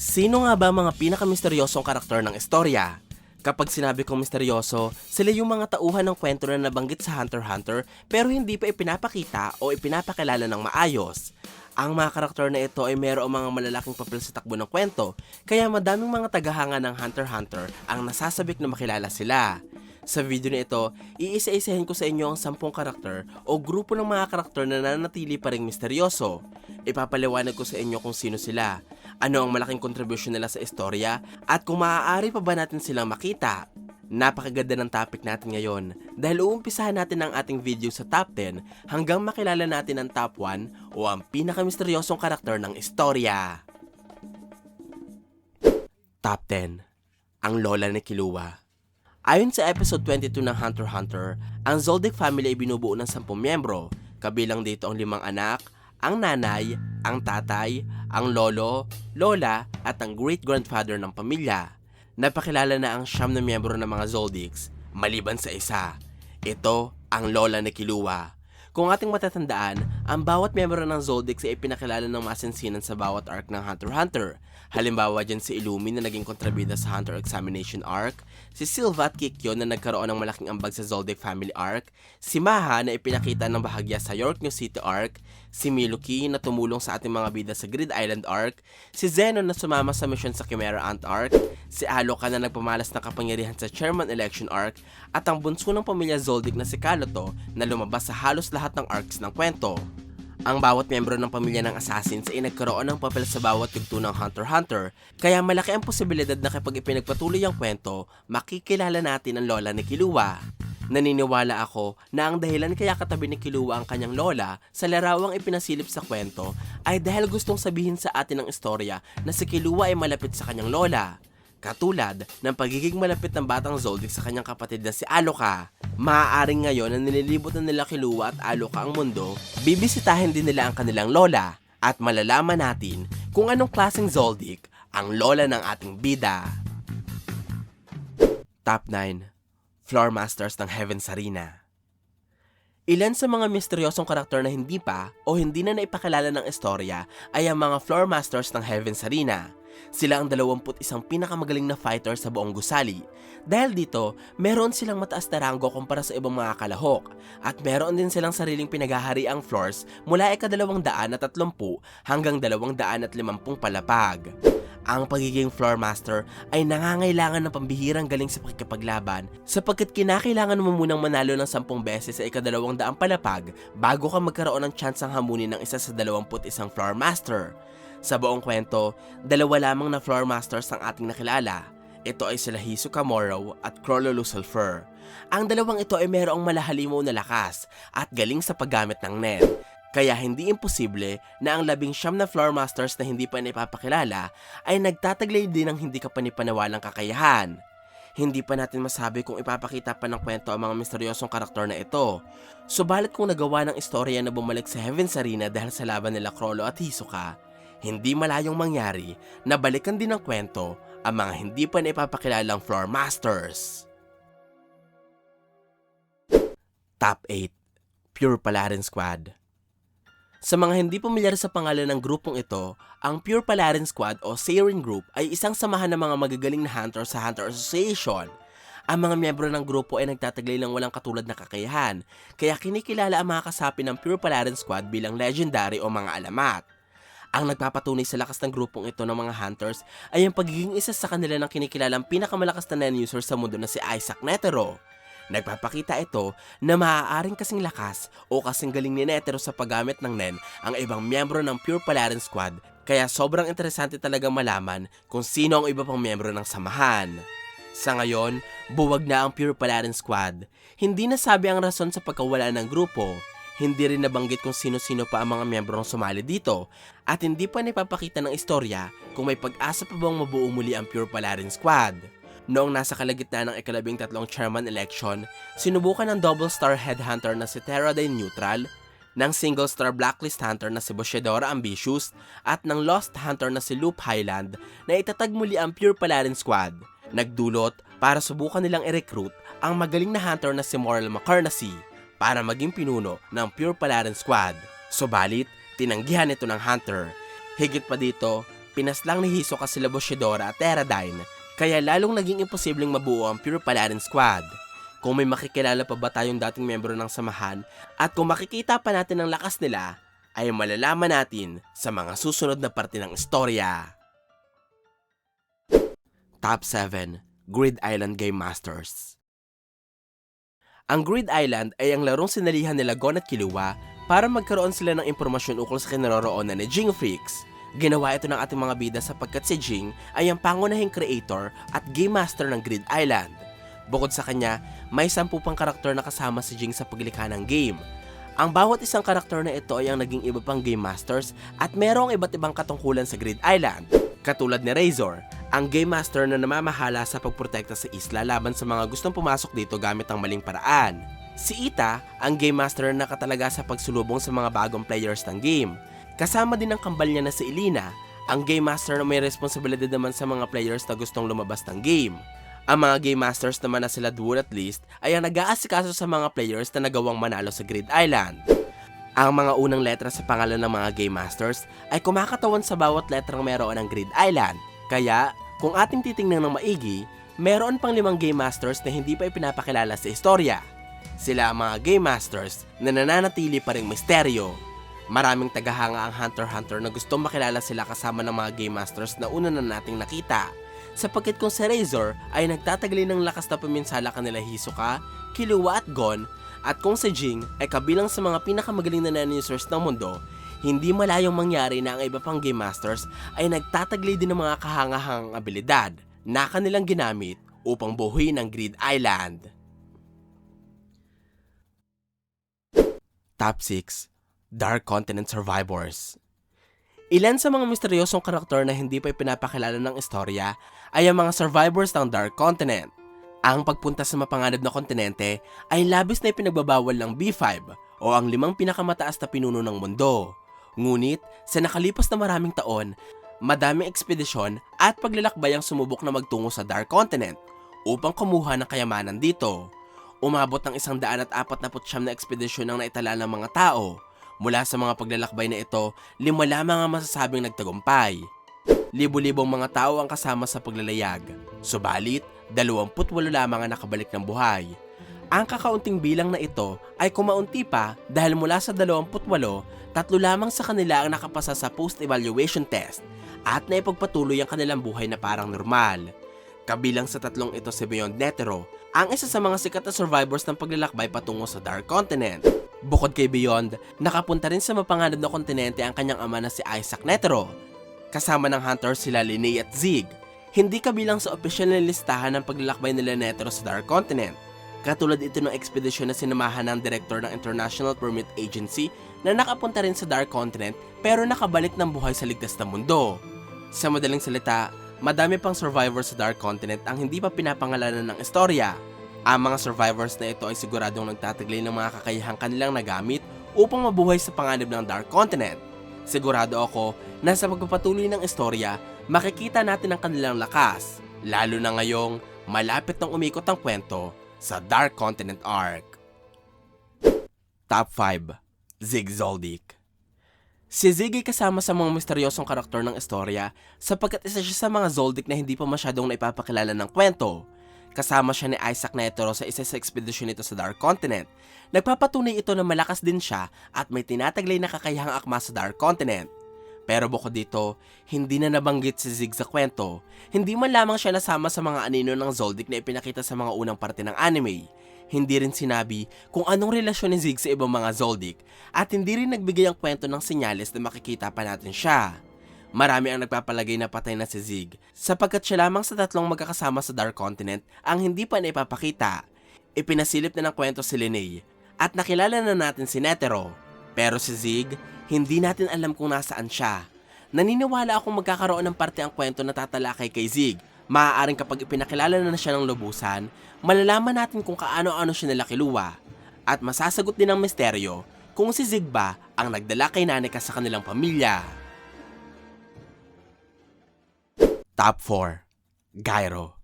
Sino nga ba mga pinakamisteryosong karakter ng istorya? Kapag sinabi kong misteryoso, sila yung mga tauhan ng kwento na nabanggit sa Hunter x Hunter pero hindi pa ipinapakita o ipinapakilala ng maayos. Ang mga karakter na ito ay mayroong mga malalaking papel sa takbo ng kwento, kaya madaming mga tagahanga ng Hunter x Hunter ang nasasabik na makilala sila. Sa video na ito, iisa-isahin ko sa inyo ang sampung karakter o grupo ng mga karakter na nanatili pa ring misteryoso. Ipapaliwanag ko sa inyo kung sino sila, ano ang malaking kontribusyon nila sa istorya, at kung maaari pa ba natin silang makita. Napakaganda ng topic natin ngayon dahil uumpisahan natin ang ating video sa top 10 hanggang makilala natin ang top 1 o ang pinakamisteryosong karakter ng istorya. Top 10 Ang Lola ni Kilua Ayon sa episode 22 ng Hunter x Hunter, ang Zoldyck family ay binubuo ng 10 miyembro, kabilang dito ang limang anak, ang nanay, ang tatay, ang lolo, lola, at ang great-grandfather ng pamilya. Napakilala na ang siyam na miyembro ng mga Zoldicks, maliban sa isa. Ito ang lola ni Kilua. Kung ating matatandaan, ang bawat miyembro ng Zoldicks ay ipinakilala ng masinsinan sa bawat arc ng Hunter x Hunter. Halimbawa dyan si Illumi na naging kontrabida sa Hunter Examination arc, si Silva at Kikyo na nagkaroon ng malaking ambag sa Zoldyck family arc, si Maha na ipinakita ng bahagya sa York New City arc, si Miluki na tumulong sa ating mga bida sa Grid Island arc, si Zeno na sumama sa mission sa Chimera Ant arc, si Aloka na nagpamalas ng kapangyarihan sa Chairman Election arc, at ang bunso ng pamilya Zoldyck na si Kaloto na lumabas sa halos lahat ng arcs ng kwento. Ang bawat miyembro ng pamilya ng assassins ay nagkaroon ng papel sa bawat yugto ng Hunter x Hunter, kaya malaki ang posibilidad na kapag ipinagpatuloy ang kwento, makikilala natin ang lola ni Kilua. Naniniwala ako na ang dahilan kaya katabi ni Kilua ang kanyang lola sa larawang ipinasilip sa kwento ay dahil gustong sabihin sa atin ng istorya na si Kilua ay malapit sa kanyang lola. Katulad ng pagiging malapit ng batang Zoldyck sa kanyang kapatid na si Aloka. Maaaring ngayon na nililibot na nila Kilua at Aloka ang mundo, bibisitahin din nila ang kanilang lola at malalaman natin kung anong klaseng Zoldyck ang lola ng ating bida. Top 9 Floor Masters ng Heaven's Arena Ilan sa mga misteryosong karakter na hindi pa o hindi na naipakilala ng istorya ay ang mga Floor Masters ng Heaven's Arena. Sila ang 21 pinakamagaling na fighter sa buong gusali. Dahil dito, meron silang mataas na ranggo kumpara sa ibang mga kalahok at meron din silang sariling pinaghahari ang floors mula ikadalawang daan at tatlumpu hanggang dalawang daan at limampung palapag. Ang pagiging floor master ay nangangailangan ng pambihirang galing sa pakikipaglaban sapagkat kinakailangan mo munang manalo ng 10 beses sa ikadalawang daang palapag bago ka magkaroon ng tsansang hamunin ng isa sa 21 floor master. Sa buong kwento, dalawa lamang na floor masters ang ating nakilala. Ito ay sila Hisoka Moro at Crololo Sulfur. Ang dalawang ito ay mayroong malahalimaw na lakas at galing sa paggamit ng net. Kaya hindi imposible na ang labing siyam na floor masters na hindi pa naipapakilala ay nagtataglay din ng hindi kapanipanawalang kakayahan. Hindi pa natin masabi kung ipapakita pa ng kwento ang mga misteryosong karakter na ito. Subalit kung nagawa ng istorya na bumalik sa Heaven's Arena dahil sa laban nila Crollo at Hisoka, hindi malayong mangyari na balikan din ng kwento ang mga hindi pa naipapakilalang floor masters. Top 8 Pure Palarin Squad Sa mga hindi pamilyar sa pangalan ng grupong ito, ang Pure Palarin Squad o Sarin Group ay isang samahan ng mga magagaling na hunter sa Hunter Association. Ang mga miyembro ng grupo ay nagtataglay ng walang katulad na kakayahan, kaya kinikilala ang mga kasapi ng Pure Palarin Squad bilang legendary o mga alamat. Ang nagpapatunay sa lakas ng grupong ito ng mga hunters ay ang pagiging isa sa kanila ng kinikilalang pinakamalakas na nen user sa mundo na si Isaac Netero. Nagpapakita ito na maaaring kasing lakas o kasing galing ni Netero sa paggamit ng nen ang ibang miyembro ng Pure Palarin Squad kaya sobrang interesante talaga malaman kung sino ang iba pang miyembro ng samahan. Sa ngayon, buwag na ang Pure Palarin Squad. Hindi nasabi ang rason sa pagkawala ng grupo hindi rin nabanggit kung sino-sino pa ang mga miyembrong sumali dito at hindi pa napapakita ng istorya kung may pag-asa pa bang mabuo muli ang Pure Palarin Squad. Noong nasa kalagitnaan ng ikalabing tatlong chairman election, sinubukan ng double star headhunter na si Terradine Neutral, ng single star blacklist hunter na si Boshedora Ambitious at ng lost hunter na si Loop Highland na itatag muli ang Pure Palarin Squad. Nagdulot para subukan nilang i-recruit ang magaling na hunter na si Moral McCarnacy para maging pinuno ng Pure Palarin Squad. Subalit, tinanggihan ito ng Hunter. Higit pa dito, pinaslang ni Hisoka sila Bushidoara at Teradine, kaya lalong naging imposibleng mabuo ang Pure Paladin Squad. Kung may makikilala pa ba tayong dating membro ng samahan at kung makikita pa natin ang lakas nila, ay malalaman natin sa mga susunod na parte ng istorya. Top 7 Grid Island Game Masters Ang Grid Island ay ang larong sinalihan nila Gon at Killua para magkaroon sila ng impormasyon ukol sa kinaroroonan ni Jing Freaks. Ginawa ito ng ating mga bida sapagkat si Jing ay ang pangunahing creator at game master ng Grid Island. Bukod sa kanya, may sampu pang karakter na kasama si Jing sa paglikha ng game. Ang bawat isang karakter na ito ay ang naging iba pang game masters at merong iba't ibang katungkulan sa Grid Island. Katulad ni Razor, ang game master na namamahala sa pagprotekta sa isla laban sa mga gustong pumasok dito gamit ang maling paraan. Si Ita, ang game master na nakatalaga sa pagsulubong sa mga bagong players ng game. Kasama din ang kambal niya na si Elina, ang game master na may responsibilidad naman sa mga players na gustong lumabas ng game. Ang mga game masters naman na sila Dwood at Least ay ang nag-aasikaso sa mga players na nagawang manalo sa Grid Island. Ang mga unang letra sa pangalan ng mga game masters ay kumakatawan sa bawat letrang meron ng Grid Island. Kaya, kung ating titingnan ng maigi, meron pang limang game masters na hindi pa ipinapakilala sa istorya. Sila ang mga game masters na nananatili pa ring misteryo. Maraming tagahanga ang Hunter x Hunter na gustong makilala sila kasama ng mga game masters na una na nating nakita. Sapagkat kung si Razor ay nagtatagali ng lakas na paminsala kanila Hisoka, Killua at Gon, at kung si Jing ay kabilang sa mga pinakamagaling na nanisers ng mundo, hindi malayong mangyari na ang iba pang game masters ay nagtatagli din ng mga kahangahangang abilidad na kanilang ginamit upang buhuin ang Grid Island. Top 6 Dark Continent Survivors Ilan sa mga misteryosong karakter na hindi pa ipinapakilala ng istorya ay ang mga survivors ng Dark Continent. Ang pagpunta sa mapanganib na kontinente ay labis na ipinagbabawal ng B5 o ang limang pinakamataas na pinuno ng mundo. Ngunit, sa nakalipas na maraming taon, madaming ekspedisyon at paglalakbay ang sumubok na magtungo sa Dark Continent upang kumuha ng kayamanan dito. Umabot ng isang daan at apat na putsyam na ekspedisyon ang naitala ng mga tao. Mula sa mga paglalakbay na ito, lima lamang ang masasabing nagtagumpay. Libo-libong mga tao ang kasama sa paglalayag. Subalit, 28 lamang ang nakabalik ng buhay. Ang kakaunting bilang na ito ay kumaunti pa dahil mula sa 28, tatlo lamang sa kanila ang nakapasa sa post-evaluation test at naipagpatuloy ang kanilang buhay na parang normal. Kabilang sa tatlong ito si Beyond Netero, ang isa sa mga sikat na survivors ng paglalakbay patungo sa Dark Continent. Bukod kay Beyond, nakapunta rin sa mapanganib na kontinente ang kanyang ama na si Isaac Netero. Kasama ng hunters sila Linnea at Zig. Hindi kabilang sa opisyal na listahan ng paglalakbay nila Netero sa Dark Continent. Katulad ito ng ekspedisyon na sinamahan ng direktor ng International Permit Agency na nakapunta rin sa Dark Continent pero nakabalik ng buhay sa ligtas na mundo. Sa madaling salita, madami pang survivors sa Dark Continent ang hindi pa pinapangalanan ng istorya. Ang mga survivors na ito ay siguradong nagtataglay ng mga kakayahang kanilang nagamit upang mabuhay sa panganib ng Dark Continent. Sigurado ako na sa pagpapatuloy ng istorya, makikita natin ang kanilang lakas, lalo na ngayong malapit nang umikot ang kwento sa Dark Continent Arc. Top 5 Zig Zoldyck Si Zig ay kasama sa mga misteryosong karakter ng istorya sapagkat isa siya sa mga Zoldyck na hindi pa masyadong naipapakilala ng kwento. Kasama siya ni Isaac Netero sa isa sa ekspedisyon nito sa Dark Continent. Nagpapatunay ito na malakas din siya at may tinataglay na kakayahang akma sa Dark Continent. Pero bukod dito, hindi na nabanggit si Zig sa kwento. Hindi man lamang siya nasama sa mga anino ng Zoldyck na ipinakita sa mga unang parte ng anime. Hindi rin sinabi kung anong relasyon ni Zig sa ibang mga Zoldyck at hindi rin nagbigay ang kwento ng senyales na makikita pa natin siya. Marami ang nagpapalagay na patay na si Zig sapagkat siya lamang sa tatlong magkakasama sa Dark Continent ang hindi pa naipapakita. Ipinasilip na ng kwento si Linnea at nakilala na natin si Netero. Pero si Zig, hindi natin alam kung nasaan siya. Naniniwala akong magkakaroon ng parte ang kwento na tatalakay kay Zig. Maaaring kapag ipinakilala na siya ng lubusan, malalaman natin kung kaano-ano siya nalakiluwa. At masasagot din ang misteryo kung si Zig ba ang nagdala kay Nanika sa kanilang pamilya. Top 4 Gyro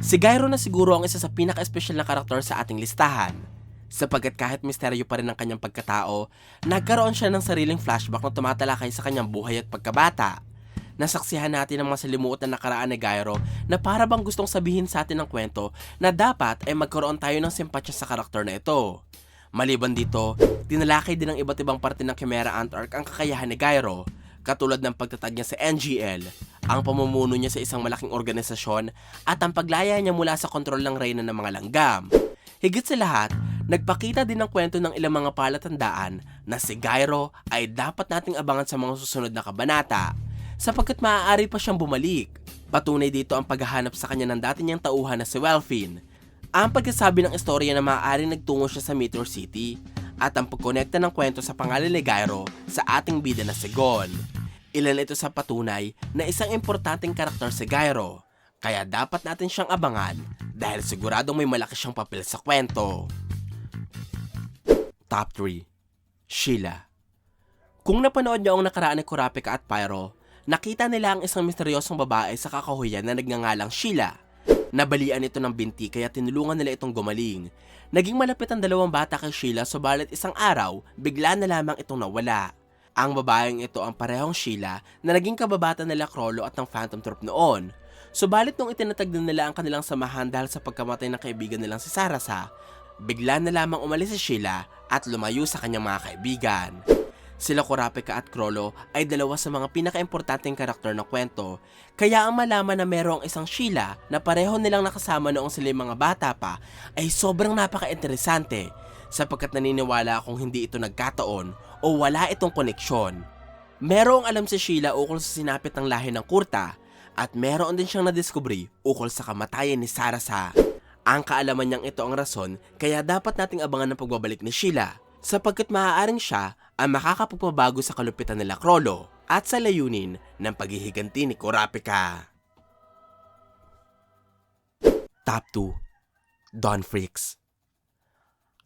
Si Gyro na siguro ang isa sa pinaka-espesyal na karakter sa ating listahan. Sapagkat kahit misteryo pa rin ang kanyang pagkatao, nagkaroon siya ng sariling flashback na tumatalakay sa kanyang buhay at pagkabata. nasaksihan natin ang masalimuot na nakaraan ni Gyro na para bang gustong sabihin sa atin ng kwento na dapat ay magkaroon tayo ng simpatya sa karakter na ito. Maliban dito, tinalakay din ng iba't ibang parte ng Chimera Ant Arc ang kakayahan ni Gyro, katulad ng pagtatag niya sa NGL, ang pamumuno niya sa isang malaking organisasyon at ang paglaya niya mula sa kontrol ng reyna ng mga langgam. Higit sa lahat, nagpakita din ng kwento ng ilang mga palatandaan na si Gyro ay dapat nating abangan sa mga susunod na kabanata sapagkat maaari pa siyang bumalik. Patunay dito ang paghahanap sa kanya ng dati niyang tauhan na si Welfin. Ang pagkasabi ng istorya na maaaring nagtungo siya sa Meteor City at ang pagkonekta ng kwento sa pangalan ni Gyro sa ating bida na si Gon. Ilan ito sa patunay na isang importanteng karakter si Gyro, kaya dapat natin siyang abangan dahil siguradong may malaki siyang papel sa kwento. Top 3 Sheila Kung napanood niyo ang nakaraan ni Kurapika at Pyro, nakita nila ang isang misteryosong babae sa kakahuyan na nagngangalang Sheila. Nabalian ito ng binti kaya tinulungan nila itong gumaling. Naging malapit ang dalawang bata kay Sheila subalit isang araw, bigla na lamang itong nawala. Ang babaeng ito ang parehong Sheila na naging kababata nila Krollo at ng Phantom Troop noon. Subalit nung itinatag din nila ang kanilang samahan dahil sa pagkamatay ng kaibigan nilang si Sarasa, bigla na lamang umalis si Sheila at lumayo sa kanyang mga kaibigan. Sila Kurapika at Krollo ay dalawa sa mga pinakaimportanteng karakter ng kwento, kaya ang malaman na merong isang Sheila na pareho nilang nakasama noong sila mga bata pa ay sobrang napaka-interesante sapagkat naniniwala akong hindi ito nagkataon o wala itong koneksyon. Merong alam si Sheila ukol sa sinapit ng lahi ng kurta at meron din siyang nadiskubre ukol sa kamatayan ni Sarasa. Ang kaalaman niyang ito ang rason kaya dapat nating abangan ang pagbabalik ni Sheila sapagkat maaaring siya ang makakapagpabago sa kalupitan nila Krollo at sa layunin ng paghihiganti ni Kurapika. Top 2 Don Freaks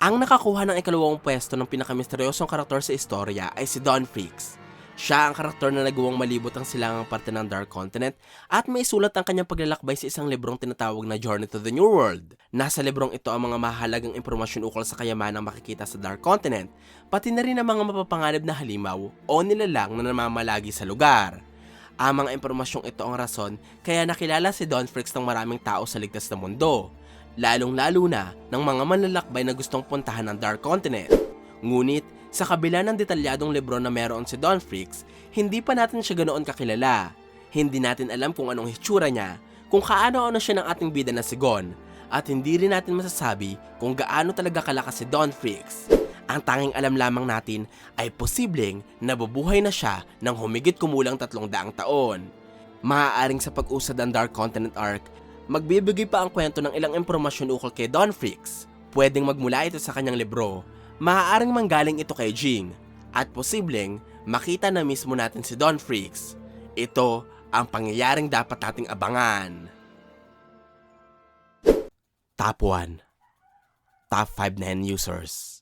Ang nakakuha ng ikalawang pwesto ng pinakamisteryosong karakter sa istorya ay si Don Freaks. Siya ang karakter na nagawang malibot ang silangang parte ng Dark Continent at may sulat ang kanyang paglalakbay sa isang librong tinatawag na Journey to the New World. Nasa librong ito ang mga mahalagang impormasyon ukol sa kayamanang makikita sa Dark Continent, pati na rin ang mga mapapanganib na halimaw o nilalang na namamalagi sa lugar. Ang mga impormasyong ito ang rason kaya nakilala si Don Fricks ng maraming tao sa ligtas na mundo, lalong-lalo na ng mga manlalakbay na gustong puntahan ng Dark Continent. Ngunit, sa kabila ng detalyadong libro na meron si Don Freaks, hindi pa natin siya ganoon kakilala. Hindi natin alam kung anong hitsura niya, kung kaano-ano siya ng ating bida na si Gon, at hindi rin natin masasabi kung gaano talaga kalakas si Don Freaks. Ang tanging alam lamang natin ay posibleng nabubuhay na siya ng humigit kumulang tatlong daang taon. Maaaring sa pag-usad ng Dark Continent Arc, magbibigay pa ang kwento ng ilang impormasyon ukol kay Don Freaks. Pwedeng magmula ito sa kanyang libro, maaaring manggaling ito kay Jing, at posibleng makita na mismo natin si Don Freaks. Ito ang pangyayaring dapat nating abangan. Top 1 Top 5 na users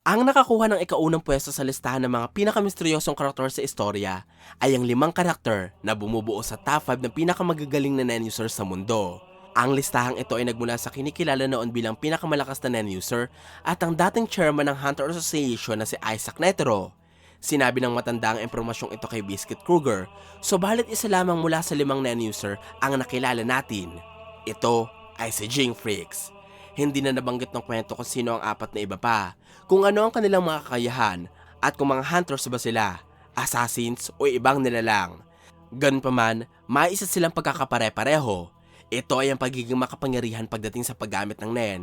Ang nakakuha ng ikaunang pwesto sa listahan ng mga pinakamisteryosong karakter sa istorya ay ang limang karakter na bumubuo sa top 5 ng pinakamagagaling na NEN users sa mundo. Ang listahang ito ay nagmula sa kinikilala noon bilang pinakamalakas na NEN user at ang dating chairman ng Hunter Association na si Isaac Netero. Sinabi ng matanda ang impormasyong ito kay Biscuit Kruger, subalit isa lamang mula sa limang NEN user ang nakilala natin. Ito ay si Jing Freaks. Hindi na nabanggit ng kwento kung sino ang apat na iba pa, kung ano ang kanilang mga kakayahan, at kung mga hunters ba sila, assassins o ibang nilalang. Ganun pa man, may isa silang pagkakapare-pareho. Ito ay ang pagiging makapangyarihan pagdating sa paggamit ng NEN.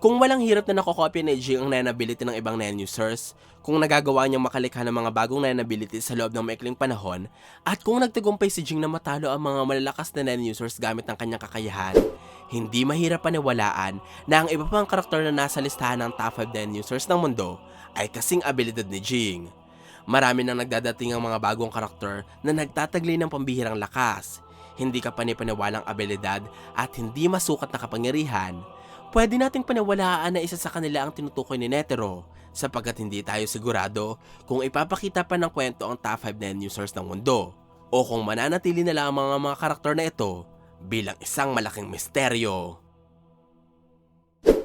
Kung walang hirap na nakokopya ni Jing ang NEN ability ng ibang NEN users, kung nagagawa niyang makalikha ng mga bagong NEN abilities sa loob ng maikling panahon, at kung nagtagumpay si Jing na matalo ang mga malalakas na NEN users gamit ang kanyang kakayahan, hindi mahirap paniwalaan na ang iba pang karakter na nasa listahan ng top 5 NEN users ng mundo ay kasing abilidad ni Jing. Marami nang nagdadating ang mga bagong karakter na nagtataglay ng pambihirang lakas, hindi ka panipaniwalang abilidad at hindi masukat na kapangyarihan, pwede nating paniwalaan na isa sa kanila ang tinutukoy ni Netero sapagkat hindi tayo sigurado kung ipapakita pa ng kwento ang top 5 NEN users ng mundo o kung mananatili na lang ang mga karakter na ito bilang isang malaking misteryo.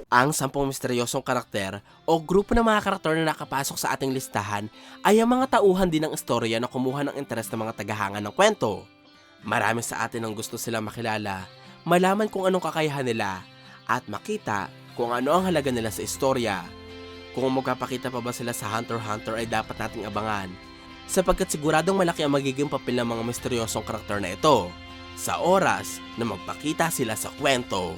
Ang sampung misteryosong karakter o grupo ng mga karakter na nakapasok sa ating listahan ay ang mga tauhan din ng istorya na kumuha ng interes ng mga tagahanga ng kwento. Marami sa atin ang gusto silang makilala, malaman kung anong kakayahan nila, at makita kung ano ang halaga nila sa istorya. Kung magpapakita pa ba sila sa Hunter x Hunter ay dapat nating abangan, sapagkat siguradong malaki ang magiging papel ng mga misteryosong karakter na ito sa oras na magpakita sila sa kwento.